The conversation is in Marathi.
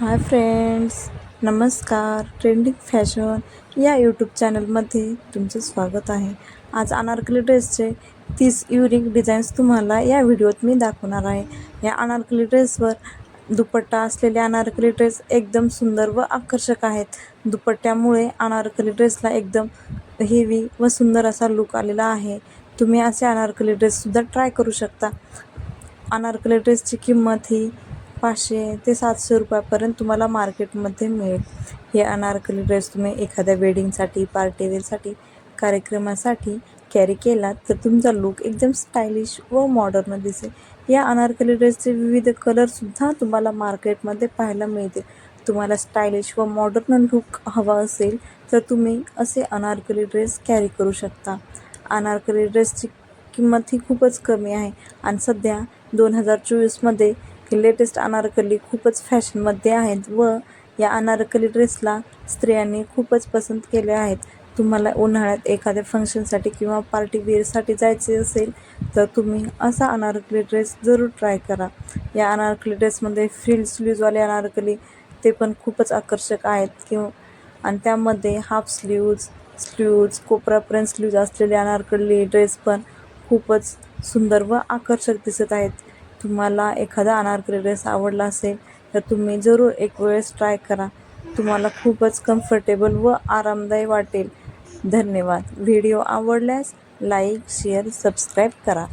हाय फ्रेंड्स नमस्कार. ट्रेंडिंग फॅशन या यूट्यूब चॅनलमध्ये तुमचं स्वागत आहे. आज अनारकली ड्रेसचे तीस युनिक डिझाईन्स तुम्हाला या व्हिडिओत मी दाखवणार आहे. या अनारकली ड्रेसवर दुपट्टा असलेले अनारकली ड्रेस एकदम सुंदर व आकर्षक आहेत. दुपट्ट्यामुळे अनारकली ड्रेसला एकदम हेवी व सुंदर असा लुक आलेला आहे. तुम्ही असे अनारकली ड्रेससुद्धा ट्राय करू शकता. अनारकली ड्रेसची किंमत ही पाचशे ते सातशे रुपयापर्यंत तुम्हाला मार्केटमध्ये मिळेल. हे अनारकली ड्रेस तुम्ही एखाद्या वेडिंगसाठी पार्टीवेअरसाठी कार्यक्रमासाठी कॅरी केलात तर तुमचा लुक एकदम स्टायलिश व मॉडर्न दिसेल. या अनारकली ड्रेसचे विविध कलरसुद्धा तुम्हाला मार्केटमध्ये पाहायला मिळतील. तुम्हाला स्टायलिश व मॉडर्न लुक हवा असेल तर तुम्ही असे अनारकली ड्रेस कॅरी करू शकता. अनारकली ड्रेसची किंमत ही खूपच कमी आहे. आणि सध्या दोन हजार चोवीसमध्ये लेटेस्ट अनारकली खूपच फॅशनमध्ये आहेत व या अनारकली ड्रेसला स्त्रियांनी खूपच पसंत केले आहेत. तुम्हाला उन्हाळ्यात एखाद्या फंक्शनसाठी किंवा पार्टी वेअरसाठी जायचे असेल तर तुम्ही असा अनारकली ड्रेस जरूर ट्राय करा. या अनारकली ड्रेसमध्ये फ्रिल स्लीवजवाले अनारकली ते पण खूपच आकर्षक आहेत. किंवा आणि त्यामध्ये हाफ स्लीव्ज स्लीव्ज कोपरापर्यंत स्लीव्ज असलेले अनारकली ड्रेस पण खूपच सुंदर व आकर्षक दिसत आहेत. तुम्हाला एखादा अनारकली ड्रेस आवडला असेल तर तुम्ही जरूर एक वेळेस ट्राय करा. तुम्हाला खूपच कम्फर्टेबल व आरामदायी वाटेल. धन्यवाद. व्हिडिओ आवडल्यास लाईक शेअर सबस्क्राईब करा.